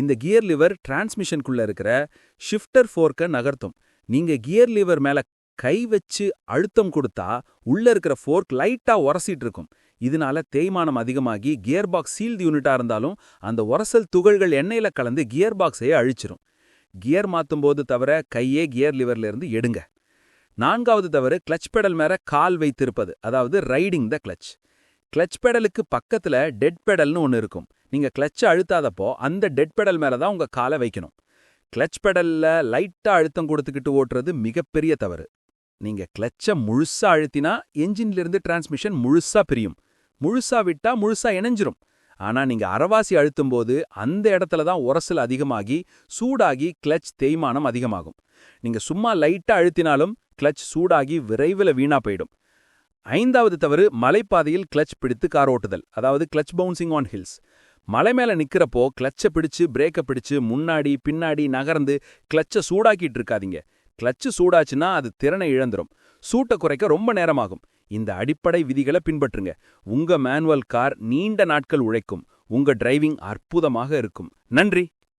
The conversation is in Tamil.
இந்த கியர் லிவர் டிரான்ஸ்மிஷனுக்குள்ள இருக்கிற ஷிஃப்டர் ஃபோர்க்கை நகர்த்தும். நீங்க கியர் லிவர் மேல கை வச்சு அழுத்தம் கொடுத்தா உள்ள இருக்கிற ஃபோர்க் லைட்டா உரசிட்டு இருக்கும். இதனால தேய்மானம் அதிகமாகி கியர் பாக்ஸ் சீல்டு யூனிட்டா இருந்தாலும் அந்த உரசல் துகள்கள் எண்ணெயில கலந்து கியர் பாக்ஸையே அழிச்சிரும். கியர் மாத்தும் போது தவிர கையே கியர் லிவர்ல இருந்து எடுங்க. நான்காவது தவறு கிளச் பெடல் மேல கால் வைத்திருப்பது அதாவது ரைடிங் த கிளச். கிளச் பெடலுக்கு பக்கத்துல டெட் பெடல்னு ஒன்று இருக்கும். நீங்க கிளச்சை அழுத்தாதப்போ அந்த டெட் பெடல் மேல தான் உங்க காலை வைக்கணும். கிளச் பெடல்ல லைட்டா அழுத்தம் கொடுத்துக்கிட்டு ஓட்டுறது மிகப்பெரிய தவறு. நீங்க கிளச்சை முழுசா அழுத்தினா என்ஜின்ல இருந்து டிரான்ஸ்மிஷன் முழுசா பிரியும். முழுசா விட்டா முழுசா இணைஞ்சிரும். ஆனா நீங்க அறவாசி அழுத்தும் போது அந்த இடத்துல தான் உரசல் அதிகமாகி சூடாகி கிளச் தேய்மானம் அதிகமாகும். நீங்க சும்மா லைட்டா அழுத்தினாலும் கிளச் சூடாகி விரைவில் வீணா போயிடும். ஐந்தாவது தவறு மலைப்பாதையில் கிளச் பிடித்து கார் ஓட்டுதல். அதாவது கிளச் பவுன்சிங் ஆன் ஹில்ஸ் மலை மேல நிக்கிறப்போ கிளச்சை பிடிச்சு பிரேக்கை பிடிச்சு முன்னாடி பின்னாடி நகர்ந்து கிளச்சை சூடாக்கிட்டு இருக்காதீங்க. கிளச்சு சூடாச்சுன்னா அது திறனை இழந்துரும். சூட்டை குறைக்க ரொம்ப நேரமாகும். இந்த அடிப்படை விதிகளை பின்பற்றுங்க. உங்க மேனுவல் கார் நீண்ட நாட்கள் உழைக்கும். உங்க டிரைவிங் அற்புதமாக இருக்கும். நன்றி!